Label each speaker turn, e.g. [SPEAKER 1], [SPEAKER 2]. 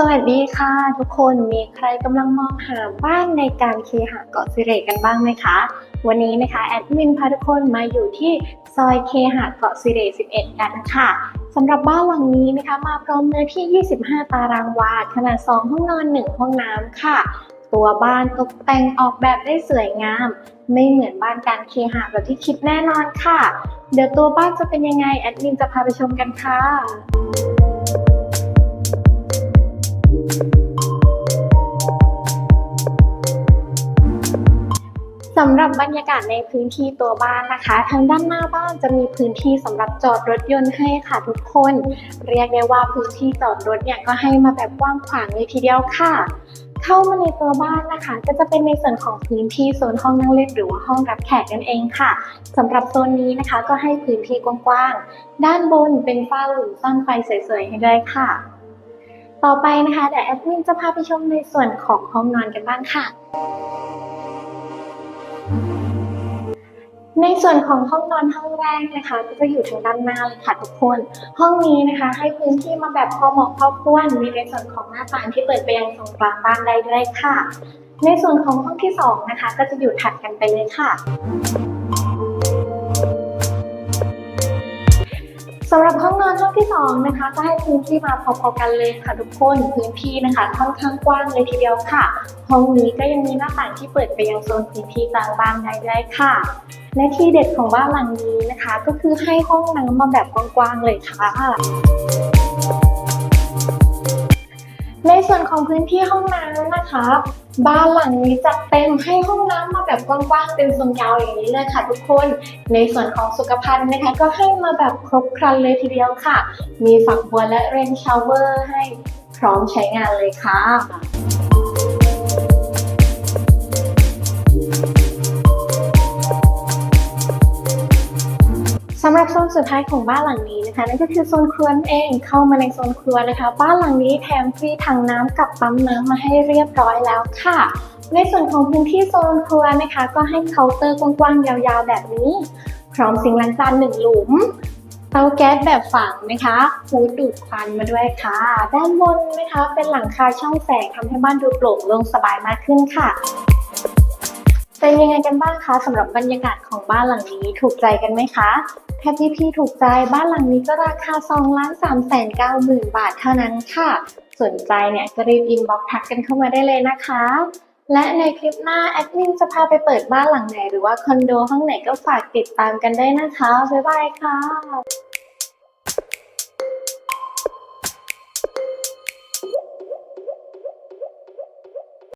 [SPEAKER 1] สวัสดีค่ะ ทุกคนมีใครกำลังมองหาบ้านในการเคหะเกาะสิเรกันบ้างไหมคะ วันนี้นะคะแอดมินพาทุกคนมาอยู่ที่ซอยเคหะเกาะสิเร 11 กันค่ะสำหรับบ้านหลังนี้นะคะ มาพร้อมเนื้อที่ 25 ตารางวา ขนาด 2 ห้องนอน 1 ห้องน้ำค่ะ ตัวบ้านตกแต่งออกแบบได้สวยงาม ไม่เหมือนบ้านการเคหะแบบที่คิดแน่นอนค่ะ เดี๋ยวตัวบ้านจะเป็นยังไงแอดมินจะพาไปชมกันค่ะ สำหรับบรรยากาศในพื้นที่ตัวบ้านนะคะ ทางด้านหน้าบ้านจะมีพื้นที่สำหรับจอดรถยนต์ให้ค่ะทุกคน เรียกได้ว่าพื้นที่จอดรถเนี่ยก็ให้มาแบบกว้างขวางเลยทีเดียวค่ะ เข้ามาในตัวบ้านนะคะ ก็จะเป็นในส่วนของพื้นที่โซนห้องนั่งเล่นหรือว่าห้องรับแขกนั่นเองค่ะสำหรับโซนนี้นะคะ ก็ให้พื้นที่กว้างๆด้านบนเป็นฝ้าหลุมซ่อนไฟสวยๆให้ด้วยค่ะ ต่อไปนะคะเดี๋ยวแอดมินจะพาไปชมในส่วนของห้องนอนกันบ้างค่ะ ในส่วนของห้องนอนห้องแรกนะคะ ก็จะอยู่ทางด้านหน้าเลยค่ะทุกคน ห้องนี้นะคะ ให้พื้นที่มาแบบพอเหมาะพอควรมีในส่วนของหน้าต่างที่เปิดไปยังตรงกลางบ้านได้ด้วยค่ะ ในส่วนของห้องที่สองนะคะ ก็จะอยู่ถัดกันไปเลยค่ะ สำหรับห้องนอนห้องที่สองนะคะก็ให้พื้นที่มาพอๆกันเลยค่ะทุกคนพื้นที่นะคะค่อนข้างกว้างเลยทีเดียวค่ะ ห้องนี้ก็ยังมีหน้าต่างที่เปิดไปยังโซนพื้นที่กลางบ้านได้ด้วยค่ะและที่เด็ดของบ้านหลังนี้นะคะ ก็คือให้ห้องน้ำมาแบบกว้างๆเลยค่ะในส่วนของพื้นที่ห้องน้ำนะคะ บ้านหลังนี้จัดเต็มให้ห้องน้ำมาแบบกว้างๆเป็นทรงยาวอย่างนี้เลยค่ะ ทุกคน ในส่วนของสุขภัณฑ์นะคะ ก็ให้มาแบบครบครันเลยทีเดียวค่ะ มีฝักบัวและเรนชาวเวอร์ให้พร้อมใช้งานเลยค่ะำหรับโซนสุดท้ายของบ้านหลังนี้นะคะนั่นก็คือโซนครัวนั่นเองเข้ามาในโซนครัวนะคะ บ้านหลังนี้แถมฟรีถังน้ำกับปั๊มน้ำมาให้เรียบร้อยแล้วค่ะ ในส่วนของพื้นที่โซนครัวนะคะ ก็ให้เคาน์เตอร์กว้างๆยาวๆ แบบนี้ พร้อมซิงล้างจานหนึ่งหลุมเตาแก๊สแบบฝังนะคะฮูดดูดควันมาด้วยค่ะ ด้านบนนะคะเป็นหลังคาช่องแสงทำให้บ้านดูโปร่งโล่งสบายมากขึ้นค่ะเป็นยังไงกันบ้างคะสำหรับบรรยากาศของบ้านหลังนี้ถูกใจกันไหมคะ แทบพี่พี่ถูกใจบ้านหลังนี้ก็ราคา2ล้าน3แสน9หมื่นบาทเท่านั้นค่ะ สนใจเนี่ยก็รีบอินบ็อกทักกันเข้ามาได้เลยนะคะ และในคลิปหน้าแอดมินจะพาไปเปิดบ้านหลังไหน หรือว่าคอนโดห้องไหนก็ฝากติดตามกันได้นะคะ บ๊ายบายค่ะ